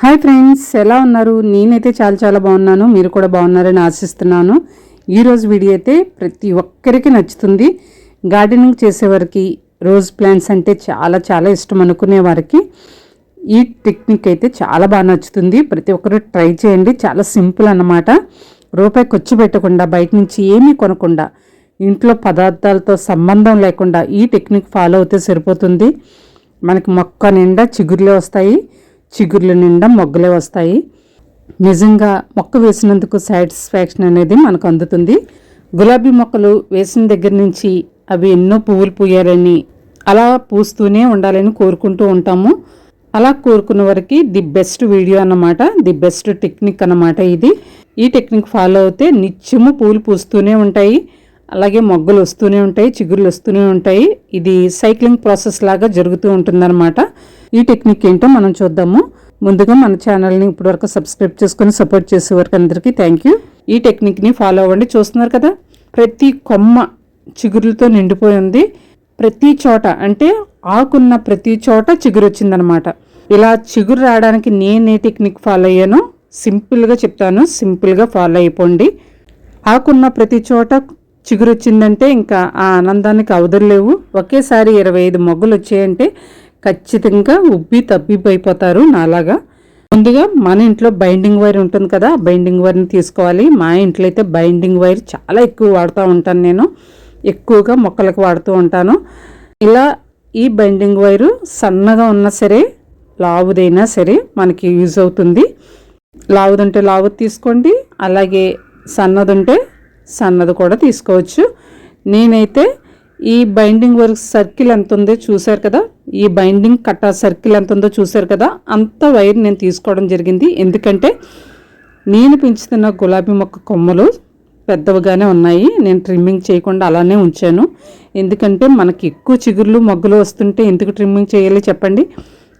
Hi friends ఎలా ఉన్నారు? నేనైతే చాలా చాలా బాగున్నాను. మీరు కూడా బాగున్నారని ఆశిస్తున్నాను. ఈరోజు వీడియో అయితే ప్రతి ఒక్కరికి నచ్చుతుంది. గార్డెనింగ్ చేసేవారికి రోజ్ ప్లాంట్స్ అంటే చాలా చాలా ఇష్టం అనుకునే వారికి ఈ టెక్నిక్ అయితే చాలా బాగా నచ్చుతుంది. ప్రతి ఒక్కరు ట్రై చేయండి. చాలా సింపుల్ అన్నమాట. రూపాయి ఖర్చు పెట్టకుండా బయట నుంచి ఏమీ కొనకుండా ఇంట్లో పదార్థాలతో సంబంధం లేకుండా ఈ టెక్నిక్ ఫాలో అవుతే సరిపోతుంది. మనకి మొక్క నిండా చిగురులే వస్తాయి. చిగుర్ల నిండా మొగ్గలే వస్తాయి. నిజంగా మొక్క వేసినందుకు సాటిస్ఫాక్షన్ అనేది మనకు అందుతుంది. గులాబీ మొక్కలు వేసిన దగ్గర నుంచి అవి ఎన్నో పువ్వులు పూయాలని అలా పూస్తూనే ఉండాలని కోరుకుంటూ ఉంటాము. అలా కోరుకున్న వరకు ది బెస్ట్ వీడియో అన్నమాట ది బెస్ట్ టెక్నిక్ అన్నమాట ఇది. ఈ టెక్నిక్ ఫాలో అయితే నిత్యము పూలు పూస్తూనే ఉంటాయి. అలాగే మొగ్గలు వస్తూనే ఉంటాయి చిగుర్లు వస్తూనే ఉంటాయి. ఇది సైక్లింగ్ ప్రాసెస్ లాగా జరుగుతూ ఉంటుందన్నమాట. ఈ టెక్నిక్ ఏంటో మనం చూద్దాము. ముందుగా మన ఛానల్ని ఇప్పటివరకు సబ్స్క్రైబ్ చేసుకొని సపోర్ట్ చేసే వరకు అందరికీ థ్యాంక్ యూ ఈ టెక్నిక్ని ఫాలో అవ్వండి. చూస్తున్నారు కదా ప్రతి కొమ్మ చిగురులతో నిండిపోయి ఉంది. ప్రతి చోట అంటే ఆకున్న ప్రతి చోట చిగురు వచ్చిందనమాట ఇలా చిగురు రావడానికి నేను ఏ టెక్నిక్ ఫాలో అయ్యానో సింపుల్గా చెప్తాను. సింపుల్గా ఫాలో అయిపోండి. ఆకున్న ప్రతి చోట చిగురు వచ్చిందంటే ఇంకా ఆ ఆనందానికి అవధులేవు ఒకేసారి ఇరవై ఐదు మొగ్గలు వచ్చాయంటే ఖచ్చితంగా ఉబ్బి తబ్బిబ్బైపోతారు నాలాగా. ముందుగా మన ఇంట్లో బైండింగ్ వైర్ ఉంటుంది కదా బైండింగ్ వైర్ని తీసుకోవాలి. మా ఇంట్లో అయితే బైండింగ్ వైర్ చాలా ఎక్కువ వాడుతూ ఉంటాను నేను. ఎక్కువగా మొక్కలకు వాడుతూ ఉంటాను. ఇలా ఈ బైండింగ్ వైరు సన్నగా ఉన్నా సరే లావుదైనా సరే మనకి యూజ్ అవుతుంది. లావుదుంటే లావు తీసుకోండి అలాగే సన్నదుంటే సన్నది కూడా తీసుకోవచ్చు. నేనైతే ఈ బైండింగ్ వర్క్ సర్కిల్ ఎంత ఉందో చూశారు కదా? ఈ బైండింగ్ కట్ట సర్కిల్ ఎంత ఉందో చూశారు కదా? అంత వైర్ నేను తీసుకోవడం జరిగింది. ఎందుకంటే నేను పెంచుతున్న గులాబీ మొక్క కొమ్మలు పెద్దవిగానే ఉన్నాయి. నేను ట్రిమ్మింగ్ చేయకుండా అలానే ఉంచాను. ఎందుకంటే మనకి ఎక్కువ చిగుర్లు మొగ్గలు వస్తుంటే ఎందుకు ట్రిమ్మింగ్ చేయాలి చెప్పండి?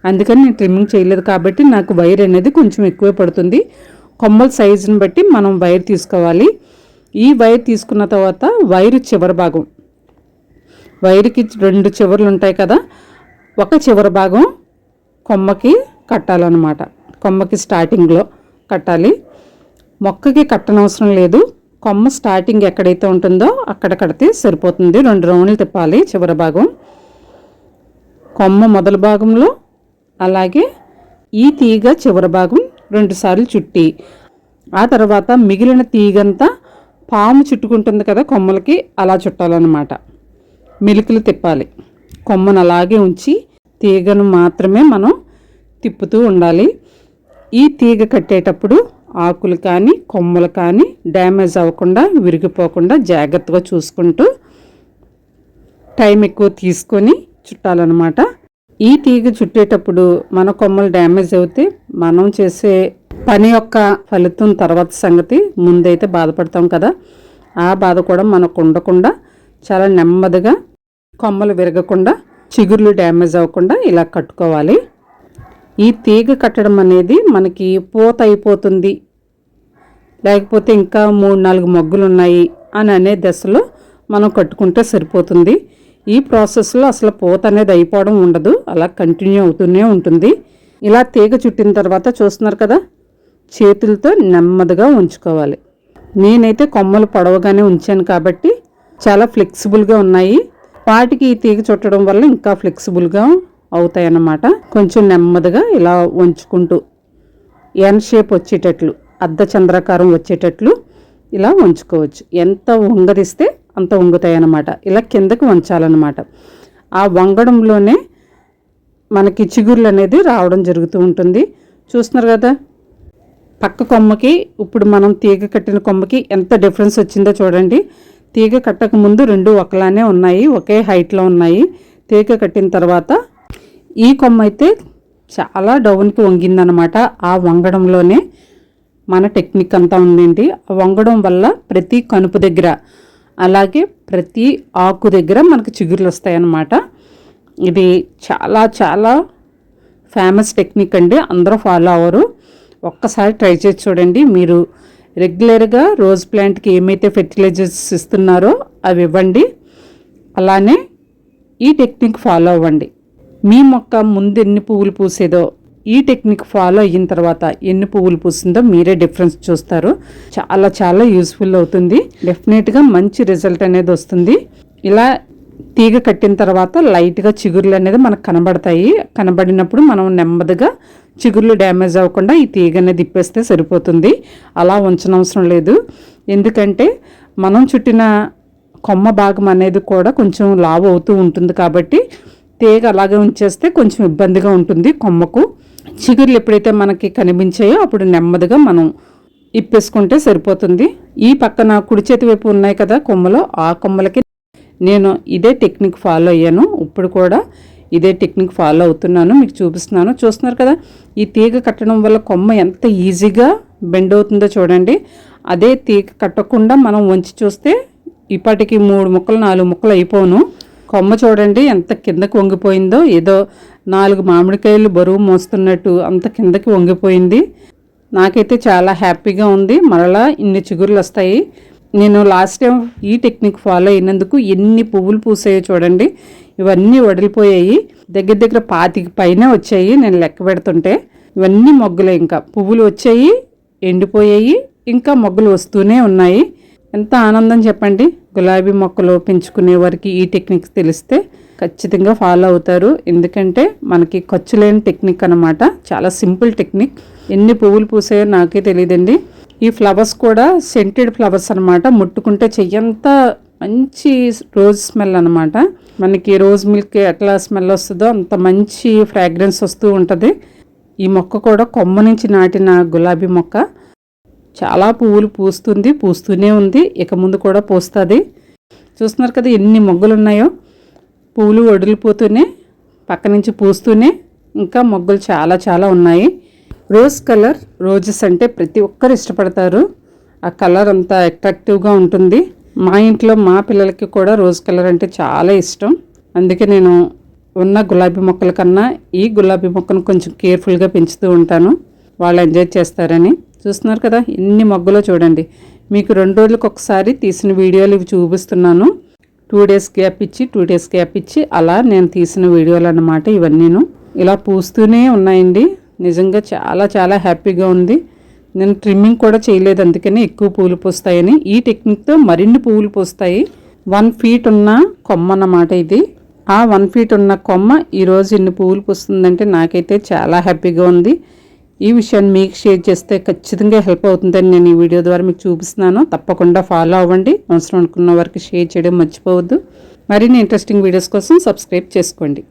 అందుకని నేను ట్రిమ్మింగ్ చేయలేదు కాబట్టి నాకు వైర్ అనేది కొంచెం ఎక్కువే పడుతుంది. కొమ్మల సైజుని బట్టి మనం వైర్ తీసుకోవాలి. ఈ వైర్ తీసుకున్న తర్వాత వైర్ చివరి భాగం. వైర్కి రెండు చివర్లు ఉంటాయి కదా ఒక చివరి భాగం కొమ్మకి కట్టాలన్నమాట. కొమ్మకి స్టార్టింగ్లో కట్టాలి. మొక్కకి కట్టనవసరం లేదు. కొమ్మ స్టార్టింగ్ ఎక్కడైతే ఉంటుందో అక్కడ కడితే సరిపోతుంది. రెండు రౌండ్లు తిప్పాలి చివరి భాగం. కొమ్మ మొదటి భాగంలో అలాగే ఈ తీగ చివరి భాగం రెండుసార్లు చుట్టి ఆ తర్వాత మిగిలిన తీగంతా పాము చుట్టుకుంటుంది కదా కొమ్మలకి అలా చుట్టాలన్నమాట. మెలికలు తిప్పాలి. కొమ్మను అలాగే ఉంచి తీగను మాత్రమే మనం తిప్పుతూ ఉండాలి. ఈ తీగ కట్టేటప్పుడు ఆకులు కానీ కొమ్మలు కానీ డ్యామేజ్ అవ్వకుండా విరిగిపోకుండా జాగ్రత్తగా చూసుకుంటూ టైం ఎక్కువ తీసుకొని చుట్టాలన్నమాట. ఈ తీగ చుట్టేటప్పుడు మన కొమ్మలు డ్యామేజ్ అవుతే మనం చేసే పని యొక్క ఫలితం తర్వాత సంగతి ముందైతే బాధపడతాం కదా. ఆ బాధ కూడా మనకు ఉండకుండా చాలా నెమ్మదిగా కొమ్మలు విరగకుండా చిగుర్లు డ్యామేజ్ అవ్వకుండా ఇలా కట్టుకోవాలి. ఈ తీగ కట్టడం అనేది మనకి పూత అయిపోతుంది. లేకపోతే ఇంకా మూడు నాలుగు మొగ్గులు ఉన్నాయి అని అనే దశలో మనం కట్టుకుంటే సరిపోతుంది. ఈ ప్రాసెస్లో అసలు పూత అనేది అయిపోవడం ఉండదు. అలా కంటిన్యూ అవుతూనే ఉంటుంది. ఇలా తీగ చుట్టిన తర్వాత చూస్తున్నారు కదా చేతులతో నెమ్మదిగా ఉంచుకోవాలి. నేనైతే కొమ్మలు పొడవగానే ఉంచాను కాబట్టి చాలా ఫ్లెక్సిబుల్గా ఉన్నాయి. వాటికి ఈ తీగ చుట్టడం వల్ల ఇంకా ఫ్లెక్సిబుల్గా అవుతాయి అన్నమాట కొంచెం నెమ్మదిగా ఇలా ఉంచుకుంటూ ఎన్ షేప్ వచ్చేటట్లు అర్ధ చంద్రాకారం వచ్చేటట్లు ఇలా ఉంచుకోవచ్చు. ఎంత వంగదిస్తే అంత వంగుతాయి అన్నమాట ఇలా కిందకి వంచాలన్నమాట. ఆ వంగడంలోనే మనకి చిగుర్లు అనేది రావడం జరుగుతూ ఉంటుంది. చూస్తున్నారు కదా పక్క కొమ్మకి ఇప్పుడు మనం తీగ కట్టిన కొమ్మకి ఎంత డిఫరెన్స్ వచ్చిందో చూడండి. తీగ కట్టక ముందు రెండు ఒకలానే ఉన్నాయి ఒకే హైట్లో ఉన్నాయి. తీగ కట్టిన తర్వాత ఈ కొమ్మ అయితే చాలా డౌన్కి వంగిందనమాట ఆ వంగడంలోనే మన టెక్నిక్ అంతా ఉందండి ఆ వంగడం వల్ల ప్రతి కనుపు దగ్గర అలాగే ప్రతి ఆకు దగ్గర మనకు చిగుర్లు వస్తాయన్నమాట. ఇది చాలా చాలా ఫేమస్ టెక్నిక్ అండి. అందరూ ఫాలో అవ్వరు. ఒక్కసారి ట్రై చేసి చూడండి. మీరు రెగ్యులర్గా రోజ్ ప్లాంట్కి ఏమైతే ఫెర్టిలైజర్స్ ఇస్తున్నారో అవి ఇవ్వండి. అలానే ఈ టెక్నిక్ ఫాలో అవ్వండి. మీ మొక్క ముందు ఎన్ని పువ్వులు పూసేదో ఈ టెక్నిక్ ఫాలో అయిన తర్వాత ఎన్ని పువ్వులు పూసిందో మీరే డిఫరెన్స్ చూస్తారు. చాలా చాలా యూస్ఫుల్ అవుతుంది. డెఫినెట్గా మంచి రిజల్ట్ అనేది వస్తుంది. ఇలా తీగ కట్టిన తర్వాత లైట్గా చిగుర్లు అనేది మనకు కనబడతాయి. కనబడినప్పుడు మనం నెమ్మదిగా చిగుర్లు డ్యామేజ్ అవ్వకుండా ఈ తీగ అనేది ఇప్పేస్తే సరిపోతుంది. అలా ఉంచనవసరం లేదు. ఎందుకంటే మనం చుట్టిన కొమ్మ భాగం అనేది కూడా కొంచెం లావు అవుతూ ఉంటుంది కాబట్టి తీగ అలాగే ఉంచేస్తే కొంచెం ఇబ్బందిగా ఉంటుంది కొమ్మకు. చిగుర్లు ఎప్పుడైతే మనకి కనిపించాయో అప్పుడు నెమ్మదిగా మనం ఇప్పేసుకుంటే సరిపోతుంది. ఈ పక్కన కుడి చేతి వైపు ఉన్నాయి కదా కొమ్మలు ఆ కొమ్మలకి నేను ఇదే టెక్నిక్ ఫాలో అయ్యాను. ఇప్పుడు కూడా ఇదే టెక్నిక్ ఫాలో అవుతున్నాను. మీకు చూపిస్తున్నాను. చూస్తున్నారు కదా ఈ తీగ కట్టడం వల్ల కొమ్మ ఎంత ఈజీగా బెండ్ అవుతుందో చూడండి. అదే తీగ కట్టకుండా మనం వంచి చూస్తే ఇప్పటికి మూడు ముక్కలు నాలుగు ముక్కలు అయిపోను. కొమ్మ చూడండి ఎంత కిందకి వంగిపోయిందో. ఏదో నాలుగు మామిడికాయలు బరువు మోస్తున్నట్టు అంత కిందకి వంగిపోయింది. నాకైతే చాలా హ్యాపీగా ఉంది. మరలా ఇన్ని చిగురులు వస్తాయి. నేను లాస్ట్ టైం ఈ టెక్నిక్ ఫాలో అయినందుకు ఎన్ని పువ్వులు పూసాయో చూడండి. ఇవన్నీ వడిలిపోయాయి. దగ్గర దగ్గర పాతికి పైన వచ్చాయి నేను లెక్క పెడుతుంటే. ఇవన్నీ మొగ్గులు ఇంకా. పువ్వులు వచ్చాయి ఎండిపోయాయి ఇంకా మొగ్గలు వస్తూనే ఉన్నాయి. ఎంత ఆనందం చెప్పండి. గులాబీ మొక్కలు పెంచుకునే వారికి ఈ టెక్నిక్స్ తెలిస్తే ఖచ్చితంగా ఫాలో అవుతారు. ఎందుకంటే మనకి ఖర్చు లేని టెక్నిక్ అనమాట చాలా సింపుల్ టెక్నిక్ ఎన్ని పువ్వులు పూసాయో నాకే తెలియదండి. ఈ ఫ్లవర్స్ కూడా సెంటెడ్ ఫ్లవర్స్ అనమాట ముట్టుకుంటే చెయ్యంతా మంచి రోజ్ స్మెల్ అనమాట మనకి రోజ్ మిల్క్ ఎట్లా స్మెల్ వస్తుందో అంత మంచి ఫ్రాగ్రెన్స్ వస్తూ ఉంటుంది. ఈ మొక్క కూడా కొమ్మ నుంచి నాటిన గులాబీ మొక్క. చాలా పువ్వులు పూస్తుంది పూస్తూనే ఉంది. ఇక ముందు కూడా పూస్తుంది. చూస్తున్నారు కదా ఎన్ని మొగ్గలు ఉన్నాయో పువ్వులు వడిలిపోతూనే పక్క నుంచి పూస్తూనే ఇంకా మొగ్గలు చాలా చాలా ఉన్నాయి. రోజ్ కలర్ రోజెస్ అంటే ప్రతి ఒక్కరు ఇష్టపడతారు. ఆ కలర్ అంతా అట్రాక్టివ్గా ఉంటుంది. మా ఇంట్లో మా పిల్లలకి కూడా రోజ్ కలర్ అంటే చాలా ఇష్టం. అందుకే నేను ఉన్న గులాబీ మొక్కల కన్నా ఈ గులాబీ మొక్కను కొంచెం కేర్ఫుల్గా పెంచుతూ ఉంటాను. వాళ్ళు ఎంజాయ్ చేస్తారని. చూస్తున్నారు కదా ఎన్ని మొగ్గలో చూడండి. మీకు రెండు రోజులకు ఒకసారి తీసిన వీడియోలు ఇవి చూపిస్తున్నాను. టూ డేస్ గ్యాప్ ఇచ్చి టూ డేస్ గ్యాప్ ఇచ్చి అలా నేను తీసిన వీడియోలు అన్నమాట ఇవన్నీను. ఇలా పూస్తూనే ఉన్నాయండి. నిజంగా చాలా చాలా హ్యాపీగా ఉంది. నేను ట్రిమ్మింగ్ కూడా చేయలేదు అందుకని ఎక్కువ పూలు పూస్తాయని. ఈ టెక్నిక్తో మరిన్ని పువ్వులు పూస్తాయి. వన్ ఫీట్ ఉన్న కొమ్మ అన్నమాట ఇది. ఆ వన్ ఫీట్ ఉన్న కొమ్మ ఈరోజు ఇన్ని పువ్వులు పూస్తుందంటే నాకైతే చాలా హ్యాపీగా ఉంది. ఈ విషయాన్ని మీకు షేర్ చేస్తే ఖచ్చితంగా హెల్ప్ అవుతుందని నేను ఈ వీడియో ద్వారా మీకు చూపిస్తున్నాను. తప్పకుండా ఫాలో అవ్వండి. అవసరం అనుకున్న వారికి షేర్ చేయడం మర్చిపోవద్దు. మరిన్ని ఇంట్రెస్టింగ్ వీడియోస్ కోసం సబ్స్క్రైబ్ చేసుకోండి.